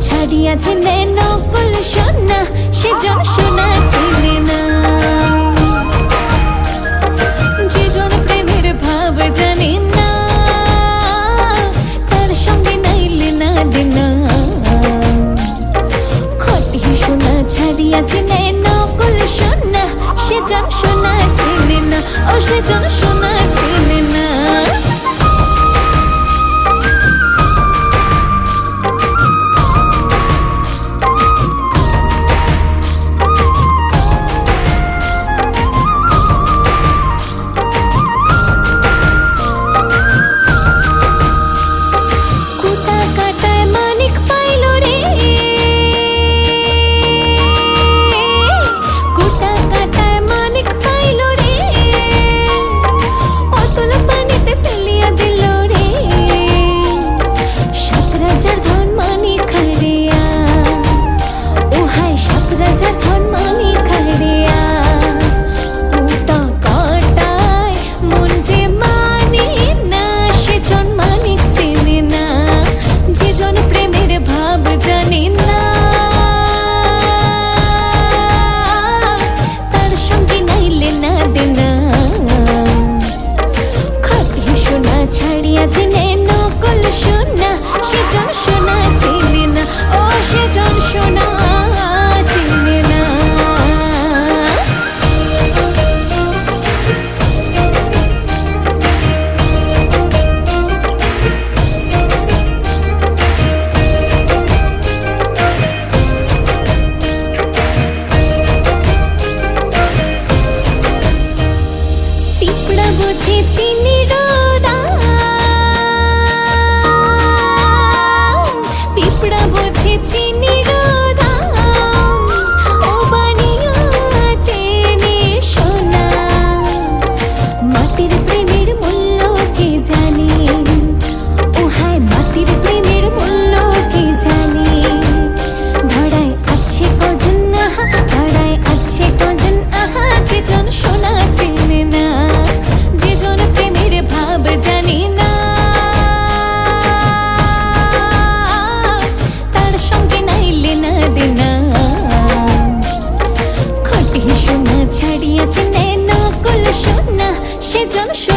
ছাড়িয়াছে নকল সোনা, সে জন সোনা চিনে না। যে জন প্রেমের ভাব জানে না, তার সঙ্গে নাইলে না দেনা। খটি সোনা ছাড়িয়াছে নকল সোনা, সে জন সোনা চিনে না, ও সে জন বুঝি চিনি রূপ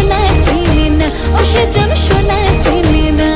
সোনা চিনি না ও সেজন সোনা চিনি না